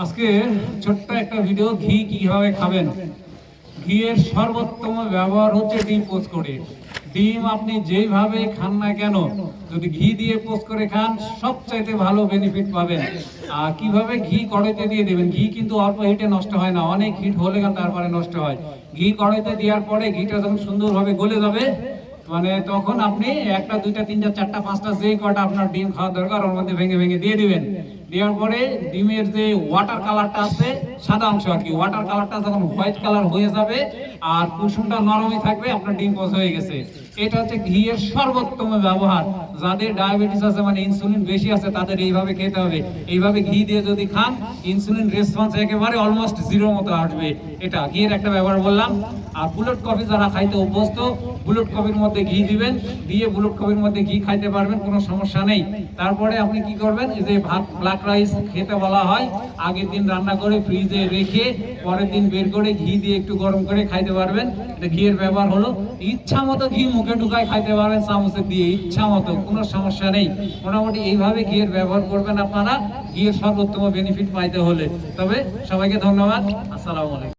আজকে ছোট্ট একটা ভিডিও ঘি কীভাবে খাবেন? ঘিয়ের সর্বোত্তম ব্যবহার হচ্ছে ডিম পোস্ট করে। ডিম আপনি যেইভাবে খান না কেন, যদি ঘি দিয়ে পোস্ট করে খান, সবচাইতে ভালো বেনিফিট পাবেন। আর কীভাবে ঘি কড়াইতে দিয়ে দেবেন? ঘি কিন্তু অল্প হিটে নষ্ট হয় না, অনেক হিট হলে কেন তারপরে নষ্ট হয়। ঘি কড়াইতে দেওয়ার পরে ঘিটা যখন সুন্দরভাবে গলে যাবে মানে তখন আপনি একটা, দুইটা, তিনটা, চারটা, পাঁচটা, যে কটা আপনার ডিম খাওয়া দরকার, ওর মধ্যে ভেঙে ভেঙে দিয়ে দিবেন। দেওয়ার পরে ডিমের যে ওয়াটার কালারটা আছে, সাদা অংশ আর কি। ওয়াটার কালারটা যখন হোয়াইট কালার হয়ে যাবে আর কুসুমটা নরমই থাকবে, আপনার ডিম পচ হয়ে গেছে। এটা হচ্ছে ঘিয়ের সর্বোত্তম ব্যবহার। যাদের ডায়াবেটিস আছে মানে ইনসুলিন বেশি আছে, তাদের এইভাবে খেতে হবে। এইভাবে ঘি দিয়ে যদি খান ইনসুলিন রেসপন্স একেবারে অলমোস্ট জিরো মতো আসবে। এটা ঘিয়ের একটা ব্যবহার বললাম। আর বুলেট কফি যারা খাইতে অভ্যস্ত বুলেট কফির মধ্যে ঘি দিবেন। দিয়ে বুলেট কফির মধ্যে ঘি খাইতে পারবেন, কোনো সমস্যা নেই। তারপরে আপনি কি করবেন, এই যে ভাত ব্ল্যাক রাইস খেতে বলা হয়। আগের দিন রান্না করে ফ্রিজে রেখে পরের দিন বের করে ঘি দিয়ে একটু গরম করে খাইতে পারবেন। এটা ঘিয়ের ব্যবহার হলো। ইচ্ছা মতো ঘি মুখে ঢুকায় খাইতে পারবেন চামচে দিয়ে, ইচ্ছা মতো, কোনো সমস্যা নেই। মোটামুটি এইভাবে ঘিয়ের ব্যবহার করবেন আপনারা। ঘিয়ের সর্বোত্তম বেনিফিট পাইতে হলে। তবে সবাইকে ধন্যবাদ। আসসালামু আলাইকুম।